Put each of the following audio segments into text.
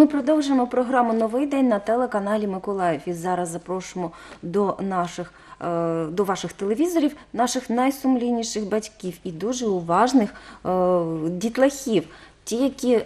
ми продовжуємо програму Новий день на телеканалі Миколаїв. І зараз запрошуємо до наших е, до ваших телевізорів, наших найсумлінніших батьків і дуже уважних е, дітлахів. Ті, які е,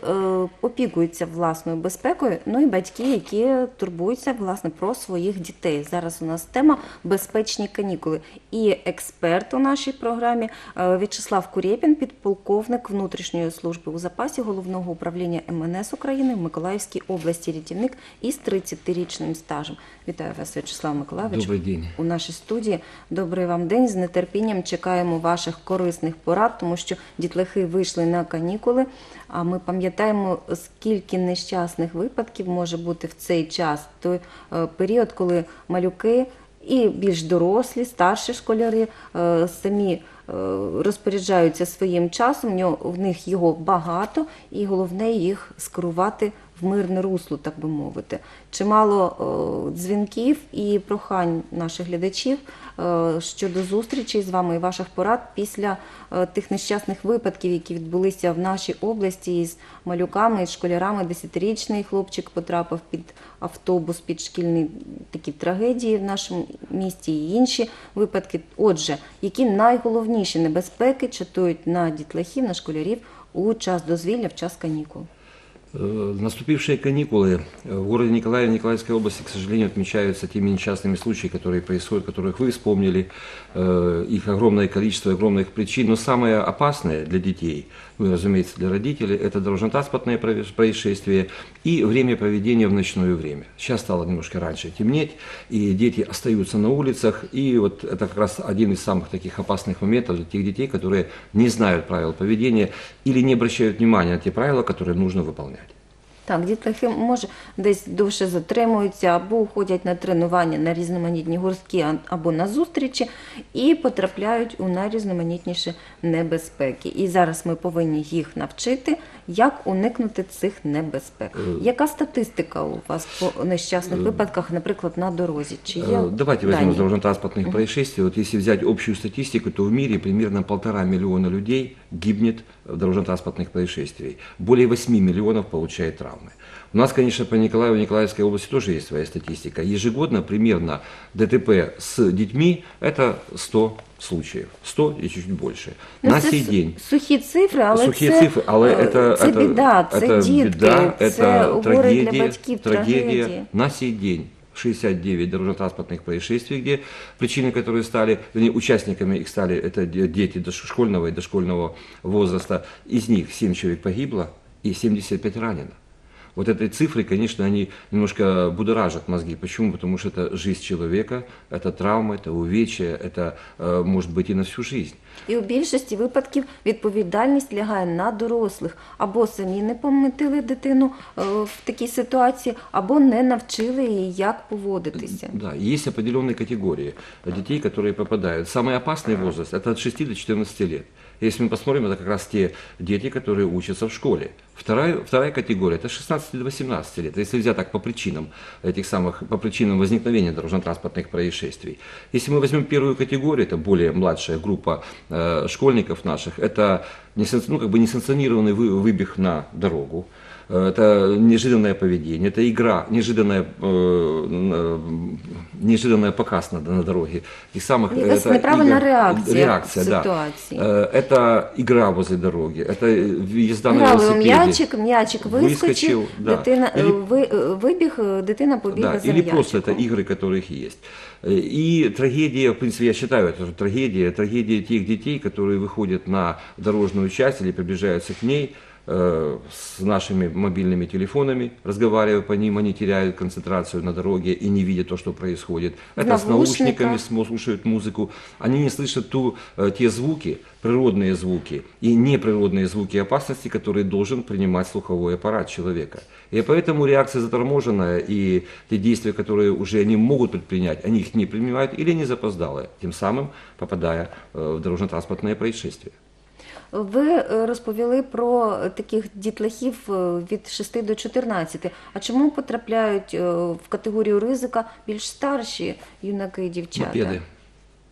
опікуються власною безпекою, ну і батьки, які турбуються власне про своїх дітей. Зараз у нас тема безпечні канікули. І експерт у нашій програмі е, В'ячеслав Курєпін, підполковник внутрішньої служби у запасі головного управління МНС України в Миколаївській області, рятівник із 30-річним стажем. Вітаю вас, В'ячеслав Миколаївич. Добрий день. у нашій студії. Добрий вам день. З нетерпінням чекаємо ваших корисних порад, тому що дітлахи вийшли на канікули. А ми пам'ятаємо, скільки нещасних випадків може бути в цей час, той е, період, коли малюки і більш дорослі, старші школяри е, самі розпоряджаються своїм часом. В них його багато, і головне їх скерувати в мирне русло, так би мовити. Чимало е, дзвінків і прохань наших глядачів е, щодо зустрічей з вами і ваших порад після е, тих нещасних випадків, які відбулися в нашій області із малюками, із школярами. Десятирічний хлопчик потрапив під автобус, під шкільні такі трагедії в нашому місті і інші випадки. Отже, які найголовніші небезпеки чатують на дітлахів, на школярів у час дозвілля, в час канікул? Э, Наступившие каникулы э, в городе Николаеве Николаевской области, к сожалению, отмечаются теми несчастными случаями, которые происходят, которых вы вспомнили. Э, Их огромное количество, огромных причин. Но самое опасное для детей, ну и, разумеется, для родителей, это дорожно-транспортное проис- происшествие и время проведения в ночное время. Сейчас стало немножко раньше темнеть, и дети остаются на улицах. И вот это как раз один из самых таких опасных моментов для тех детей, которые не знают правил поведения или не обращают внимания на те правила, которые нужно выполнять. Так, дітлахи може десь довше затримуються або ходять на тренування на різноманітні гуртки або на зустрічі і потрапляють у найрізноманітніші небезпеки. І зараз ми повинні їх навчити, як уникнути цих небезпек. Яка статистика у вас по нещасних випадках, наприклад, на дорозі? Чи є Э, Давайте возьмем дані? дорожно-транспортных происшествий. Вот если взять общую статистику, то в мире примерно полтора миллиона людей гибнет в дорожно-транспортных происшествиях. Более 8 миллионов получает травмы. У нас, конечно, по Николаеву и Николаевской области тоже есть своя статистика. Ежегодно примерно ДТП с детьми – это 100 случаев. 100 и чуть больше. Ну, На це сей с- день сухі цифри, але Сухі це, цифри, але е, это, це это, біда, це это дітки, біда, це это горе трагедия, для батьків, трагедия. трагедії. На сей день 69 дорожно-транспортных происшествий, где причины, которые стали, вернее, участниками их стали, это де- дети дошкольного и дошкольного возраста. Из них 7 человек погибло и 75 ранено. Вот эти цифры, конечно, они немножко будоражат мозги. Почему? Потому что это жизнь человека, это травма, это увечья, это э, может быть и на всю жизнь. І у більшості випадків відповідальність лягає на дорослих або самі не помітили дитину е, в такій ситуації, або не навчили її, як поводитися. Да, есть определенные категории детей, которые попадают. Самый опасный возраст – это от 6 до 14 лет. Если мы посмотрим, это как раз те дети, которые учатся в школе. Вторая, вторая категория – это 16 до 18 лет. Если взять так по причинам этих самых, по причинам возникновения дорожно-транспортных происшествий. Если мы возьмем первую категорию, это более младшая группа э, школьников наших, это несанк- ну, как бы несанкционированный вы- выбег на дорогу, это неожиданное поведение, это игра, неожиданная, э, н- неожиданная показ на, на дороге. И самых, Якась это неправильна игр- реакція реакция, в да. ситуації. Э, Это игра возле дороги, это езда на Грали у велосипеде. м'ячик, м'ячик вискочив, Вискочив, да. дитина е, Или- ви, е, вибіг, е, дитина побігла Да, за или просто это м'ячиком. игры, которых есть. Э, И трагедия, в принципе, я считаю, это же трагедия, трагедия тех детей, которые выходят на дорожную часть или приближаются к ней э, с нашими мобильными телефонами, разговаривая по ним, они теряют концентрацию на дороге и не видят то, что происходит. Это с наушниками слушают музыку, они не слышат ту, э, те звуки, природные звуки и неприродные звуки опасности, которые должен принимать слуховой аппарат человека. И поэтому реакция заторможенная, и те действия, которые уже они могут предпринять, они их не принимают или не запоздалые, тем самым попадая э, в дорожно-транспортное происшествие. Ви е, розповіли про таких дітлахів е, від 6 до 14. А чому потрапляють е, в категорію ризика більш старші юнаки і дівчата? Мопеды.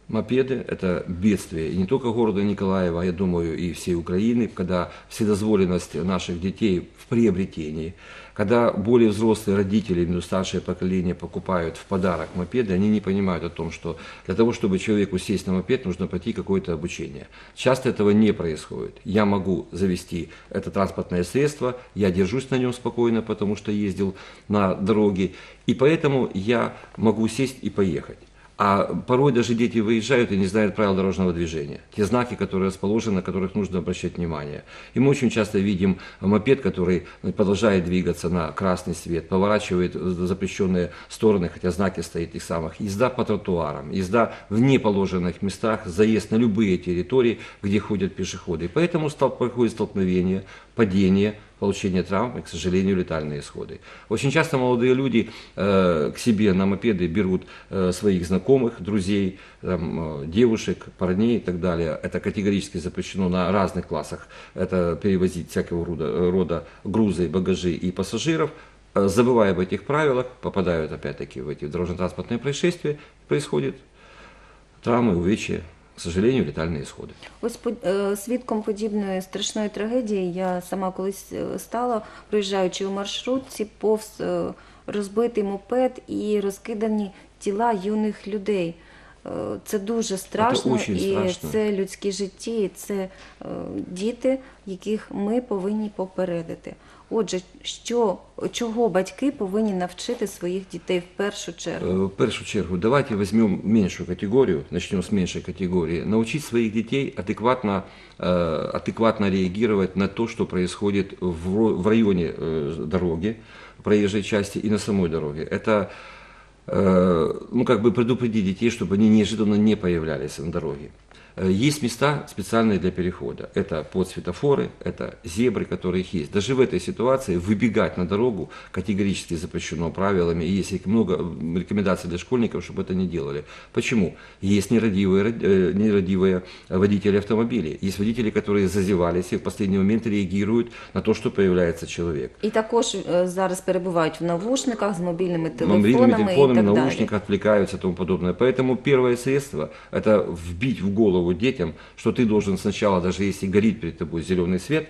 Мопеды – это бедствие. И не только города Николаева, а я думаю, и всей Украины, когда вседозволенность наших детей в приобретении, когда более взрослые родители, именно старшее поколение покупают в подарок мопеды, они не понимают о том, что для того, чтобы человеку сесть на мопед, нужно пройти какое-то обучение. Часто этого не происходит. Я могу завести это транспортное средство, я держусь на нем спокойно, потому что ездил на дороге, и поэтому я могу сесть и поехать. А порой даже дети выезжают и не знают правил дорожного движения. Те знаки, которые расположены, на которых нужно обращать внимание. И мы очень часто видим мопед, который продолжает двигаться на красный свет, поворачивает в запрещенные стороны, хотя знаки стоят их самых. Езда по тротуарам, езда в неположенных местах, заезд на любые территории, где ходят пешеходы. И поэтому происходит столкновение, падение, получение травм и, к сожалению, летальные исходы. Очень часто молодые люди э, к себе на мопеды берут э, своих знакомых, друзей, там, э, девушек, парней и так далее. Это категорически запрещено на разных классах. Это перевозить всякого рода, рода грузы, багажи и пассажиров. Э, Забывая об этих правилах, попадают опять-таки в эти дорожно-транспортные происшествия, происходит травмы, увечья, сожалению, летальные исходы. Ось е, свідком подібної страшної трагедії я сама колись е, стала, проїжджаючи у маршрутці, повз е, розбитий мопед і розкидані тіла юних людей. Це дуже страшно, очень і страшно. це людські житті, це діти, яких ми повинні попередити. Отже, що, чого батьки повинні навчити своїх дітей в першу чергу? Э, В першу чергу, давайте возьмем меньшую категорию, начнем с меньшей категории. Научить своих детей адекватно, э, адекватно реагировать на то, что происходит в, ро- в районе э, дороги, проезжей части и на самой дороге. Это э, ну, как бы предупредить детей, чтобы они неожиданно не появлялись на дороге. Э, Есть места специальные для перехода. Это под светофоры, это зебры, которые их есть. Даже в этой ситуации выбегать на дорогу категорически запрещено правилами. И есть много м, рекомендаций для школьников, чтобы это не делали. Почему? Есть нерадивые, род- э, нерадивые водители автомобилей. Есть водители, которые зазевались и в последний момент реагируют на то, что появляется человек. І також е, зараз перебувають в навушниках з мобільними мобильными телефонами, телефонами, і так далі. наушниках отвлекаются и тому подобное. Поэтому первое средство – это вбить в голову детям, что ты должен сначала, даже если горит перед тобой зеленый свет,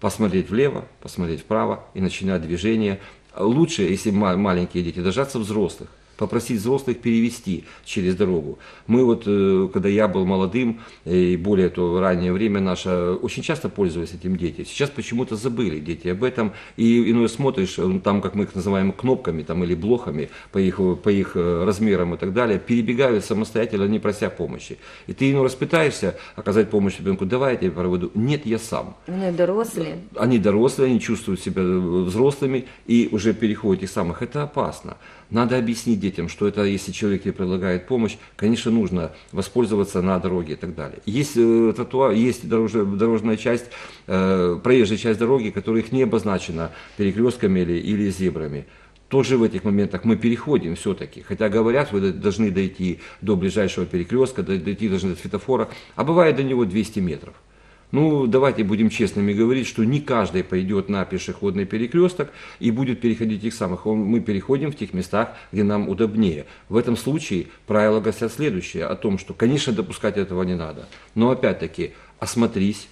посмотреть влево, посмотреть вправо и начинать движение. Лучше, если ма- маленькие дети, дождаться взрослых попросить взрослых перевести через дорогу. Мы вот, э, когда я был молодым, э, и более то, раннее время наше, очень часто пользовались этим дети. Сейчас почему-то забыли дети об этом, и иной смотришь, э, там, как мы их называем, кнопками там, или блохами по их, по их размерам и так далее, перебегают самостоятельно, не прося помощи. И ты иной раз пытаешься оказать помощь ребенку, давай я тебя проведу. Нет, я сам Вони дорослі. они дорослые, они чувствуют себя взрослыми и уже переходят их самых. Это опасно. Надо объяснить детям, что это, если человек тебе предлагает помощь, конечно, нужно воспользоваться на дороге и так далее. Есть э, тротуар, есть дорожная, дорожная часть, э, проезжая часть дороги, которых не обозначена перекрестками или, или зебрами. Тоже в этих моментах мы переходим все-таки. Хотя говорят, вы должны дойти до ближайшего перекрестка, до- дойти должны до светофора, а бывает до него 200 метров. Ну, давайте будем честными говорить, что не каждый пойдет на пешеходный перекресток и будет переходить их самых. Мы переходим в тех местах, где нам удобнее. В этом случае правила гласят следующее, о том, что, конечно, допускать этого не надо. Но опять-таки, осмотрись,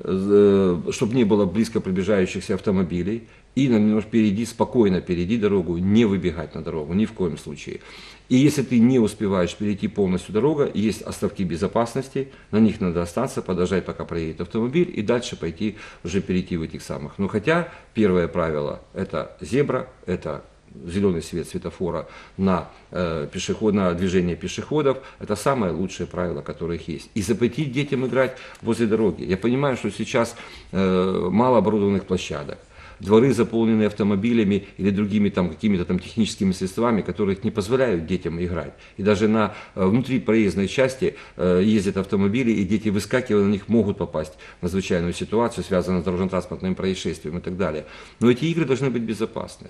чтобы не было близко приближающихся автомобилей, и немножко перейди, спокойно перейди дорогу, не выбегать на дорогу, ни в коем случае. И если ты не успеваешь перейти полностью дорогу, есть островки безопасности, на них надо остаться, подождать, пока проедет автомобиль, и дальше пойти уже перейти в этих самых. Но хотя первое правило – это зебра, это зеленый свет светофора на, э, пешеход, на движение пешеходов, это самое лучшее правило, которое есть. И запретить детям играть возле дороги. Я понимаю, что сейчас э, мало оборудованных площадок, дворы заполнены автомобилями или другими там какими-то там техническими средствами, которые не позволяют детям играть. И даже на э, внутри проездной части э, ездят автомобили, и дети, выскакивая на них, могут попасть в надзвычайную ситуацию, связанную с дорожно-транспортным происшествием и так далее. Но эти игры должны быть безопасны.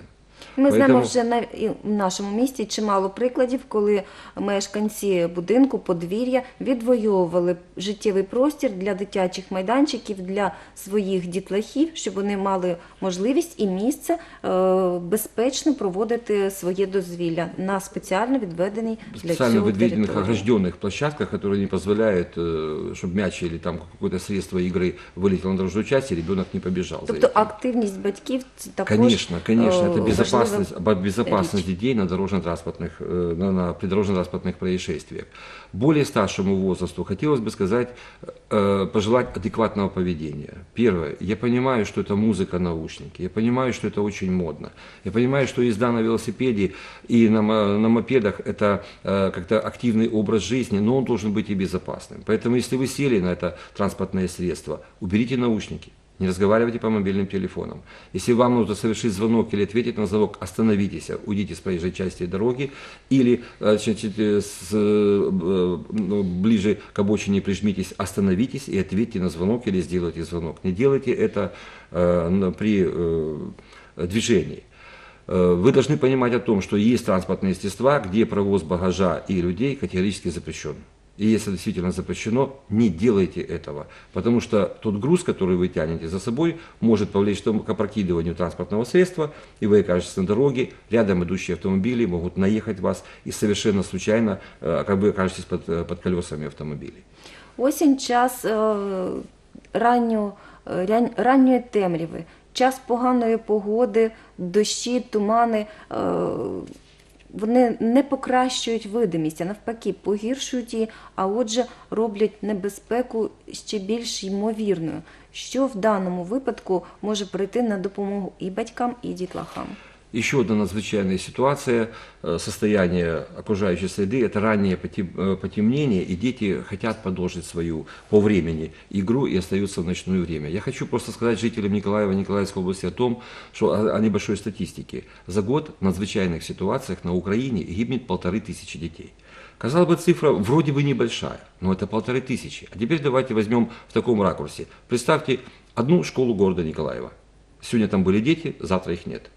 Ми знаємо Поэтому- вже на і в нашому місті чимало прикладів, коли мешканці будинку, подвір'я відвоювали життєвий простір для дитячих майданчиків для своїх дітлахів, щоб вони мали можливість і місце е, безпечно проводити своє дозвілля на спеціально відведеній для специально цього выдвиненных, території. огражденных площадках, которые не позволяют, э, чтобы мяч или там какое-то средство игры вылетело на дорожную часть, и ребенок не побежал. за Тобто этим. активність батьків це також Конечно, конечно, е, это безопасность, важлива об- безопасность детей на дорожно-транспортных, э, на, на придорожно-транспортных происшествиях. Более старшему возрасту хотелось бы сказать, э, пожелать адекватного поведения. Первое, я понимаю, что это музыка, наушники, я понимаю, что это очень модно, я понимаю, что езда на велосипеде и на, на мопедах это э, как-то активный образ жизни, но он должен быть и безопасным. Поэтому, если вы сели на это транспортное средство, уберите наушники. Не разговаривайте по мобильным телефонам. Если вам нужно совершить звонок или ответить на звонок, остановитесь, уйдите с проезжей части дороги или э, значит, э, с, э, ну, ближе к обочине прижмитесь, остановитесь и ответьте на звонок или сделайте звонок. Не делайте это при движении. Вы должны понимать о том, что есть транспортные средства, где провоз багажа и людей категорически запрещен И если действительно запрещено, не делайте этого. Потому что тот груз, который вы тянете за собой, может повлечь тому- к опрокидыванию транспортного средства, и вы окажетесь на дороге, рядом идущие автомобили могут наехать вас, и совершенно случайно э, как бы окажетесь под, э, под колесами автомобилей. Осінь час е, ранньо, е, ран- ранньої темряви, час поганої погоди, дощі, тумани. Вони не покращують видимість, а навпаки, погіршують її, а отже, роблять небезпеку ще більш ймовірною, що в даному випадку може прийти на допомогу і батькам, і дітлахам. Еще одна надзвычайная ситуация, э, состояние окружающей среды, это раннее э, потемнение, и дети хотят продолжить свою по времени игру и остаются в ночное время. Я хочу просто сказать жителям Николаева, Николаевской области о том, что о, о небольшой статистике. За год в надзвычайных ситуациях на Украине гибнет полторы тысячи детей. Казалось бы, цифра вроде бы небольшая, но это полторы тысячи. А теперь давайте возьмем в таком ракурсе. Представьте одну школу города Николаева. Сегодня там были дети, завтра их нет.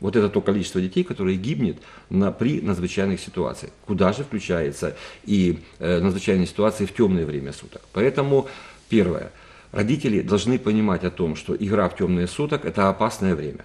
Вот это то количество детей, которое гибнет на, при надзвычайных ситуациях. Куда же включается и э, надзвычайные ситуации в темное время суток. Поэтому, первое, родители должны понимать о том, что игра в темные суток – это опасное время.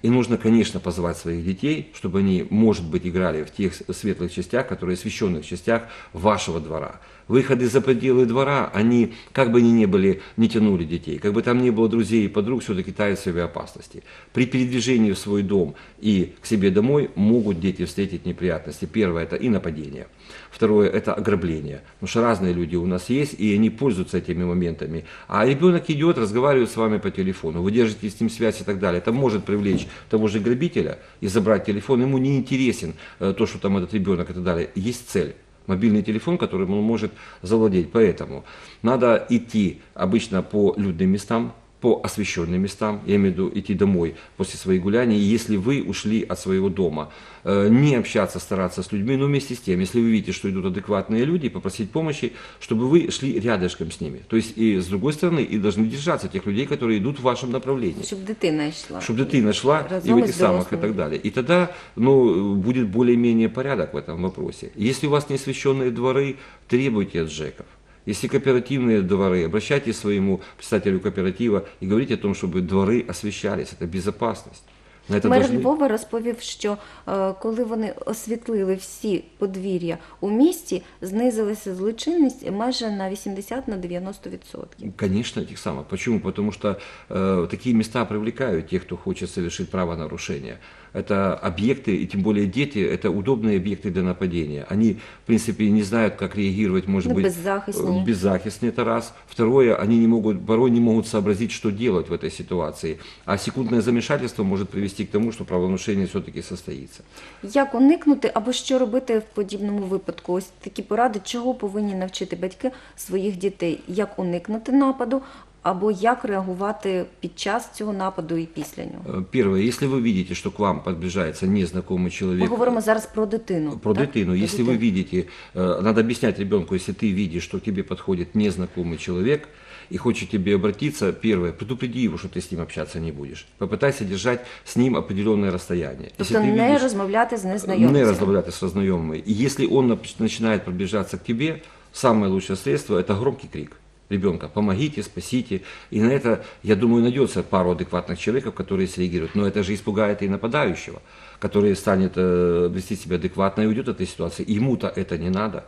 И нужно, конечно, позвать своих детей, чтобы они, может быть, играли в тех светлых частях, которые освещенных частях вашего двора. Выходы за пределы двора, они, как бы ни были, не тянули детей, как бы там ни было друзей и подруг, все-таки тают в себе опасности. При передвижении в свой дом и к себе домой могут дети встретить неприятности. Первое – это и нападение. Второе – это ограбление. Потому что разные люди у нас есть, и они пользуются этими моментами. А ребенок идет, разговаривает с вами по телефону, вы держите с ним связь и так далее. Это может привлечь того же грабителя и забрать телефон. Ему не интересен э, то, что там этот ребенок и так далее. Есть цель мобильный телефон, которым он может завладеть. Поэтому надо идти обычно по людным местам, по освещенным местам, я имею в виду идти домой после своих гуляний, и если вы ушли от своего дома, э, не общаться, стараться с людьми, но вместе с тем, если вы видите, что идут адекватные люди, попросить помощи, чтобы вы шли рядышком с ними. То есть и с другой стороны, и должны держаться тех людей, которые идут в вашем направлении. Щоб дитина йшла. Чтобы дитина шла и в этих самых и так далее. И тогда ну, будет более-менее порядок в этом вопросе. Если у вас не освещенные дворы, требуйте от ЖЭКов. Если кооперативные дворы, обращайтесь к своему представителю кооператива и говорите о том, чтобы дворы освещались. Это безопасность. На это Мер должны- Львова розповів, що е, коли вони освітлили всі подвір'я у місті, знизилася злочинність майже на 80 на 90 відсотків. Конечно, этих самых. Почему? Потому что э, такие места привлекают тех, кто хочет совершить правонарушение. Это объекты, и тем более дети, это удобные объекты для нападения. Они, в принципе, не знают, как реагировать, может Ну, быть, беззахисные. э, беззахисные, это раз. Второе, они не могут, порой не могут сообразить, что делать в этой ситуации. А секундное замешательство может привести к тому, что правонарушение все-таки состоится. Як уникнути або що робити в подібному випадку? Ось такі поради, чого повинні навчити батьки своїх дітей, як уникнути нападу, або як реагувати під час цього нападу і після нього? Э, Первое, если вы видите, что к вам подближается незнакомый Ми человек, говоримо зараз про дитину. Про так? дитину. Про Если вы видите, э, надо объяснять ребенку, если ты видишь, что к тебе подходит незнакомый человек и хочет к тебе обратиться, первое, предупреди его, что ты с ним общаться не будешь. Попытайся держать с ним определенное расстояние. Тобто не розмовляти з незнайомцем. не разговаривать с разноемыми. И если он нап- начинает приближаться к тебе, самое лучшее средство – это громкий крик Ребенка. Помогите, спасите. И на это, я думаю, найдется пару адекватных человеков, которые среагируют. Но это же испугает и нападающего, который станет э, вести себя адекватно и уйдет от этой ситуации. Ему-то это не надо.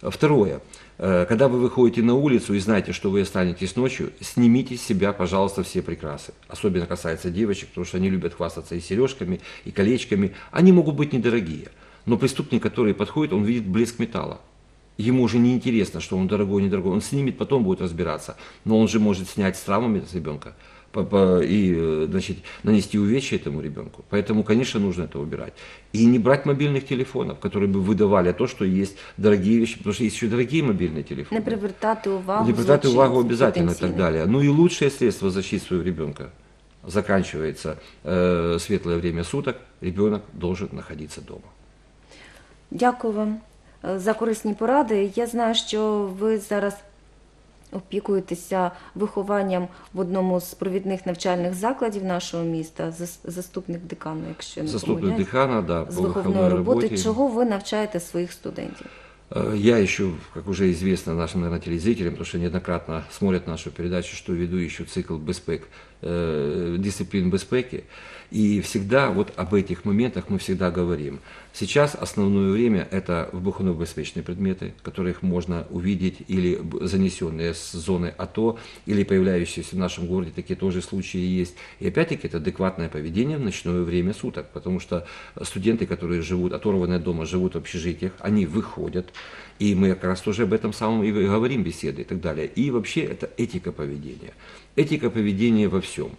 Второе. Э, Когда вы выходите на улицу и знаете, что вы останетесь ночью, снимите с себя, пожалуйста, все прикрасы. Особенно касается девочек, потому что они любят хвастаться и сережками, и колечками. Они могут быть недорогие. Но преступник, который подходит, он видит блеск металла. Ему уже не интересно, что он дорогой, недорогой. Он снимет, потом будет разбираться. Но он же может снять с травмами с ребенка и э, значит, нанести увечья этому ребенку. Поэтому, конечно, нужно это убирать. И не брать мобильных телефонов, которые бы выдавали то, что есть дорогие вещи, потому что есть еще дорогие мобильные телефоны. Не привертати увагу. Не привлекать увагу обязательно и так далее. Ну и лучшее средство защиты своего ребенка заканчивается э, светлое время суток, ребенок должен находиться дома. Дякую вам за корисні поради. Я знаю, що ви зараз опікуєтеся вихованням в одному з провідних навчальних закладів нашого міста, зас- заступник декану, якщо не Заступник декана, да, з виховної роботи. работе. Чого ви навчаєте своїх студентів? Э, Я еще, как уже известно нашим, наверное, телезрителям, потому что неоднократно смотрят нашу передачу, что веду еще цикл «Беспек», э, дисциплин безпеки. И всегда вот об этих моментах мы всегда говорим. Сейчас основное время это выбухонно-безопасные предметы, которых можно увидеть или занесенные с зоны АТО, или появляющиеся в нашем городе, такие тоже случаи есть. И опять-таки это адекватное поведение в ночное время суток, потому что студенты, которые живут, оторванные от дома, живут в общежитиях, они выходят, и мы как раз тоже об этом самом и говорим, беседы и так далее. И вообще это этика поведения. Этика поведения во всем.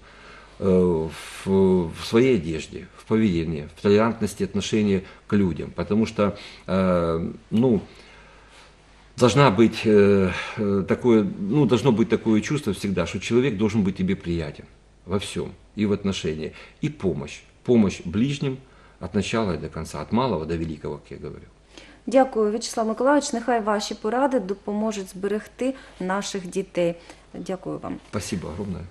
Э, В, в своей одежде, в поведении, в толерантности отношения к людям. Потому что, э, ну, должна быть э, такое, ну, должно быть такое чувство всегда, что человек должен быть тебе приятен во всем, и в отношении, и помощь. Помощь ближним от начала и до конца, от малого до великого, как я говорю. Дякую, В'ячеслав Миколайович. Нехай ваші поради допоможуть зберегти наших дітей. Дякую вам. Спасибо огромное.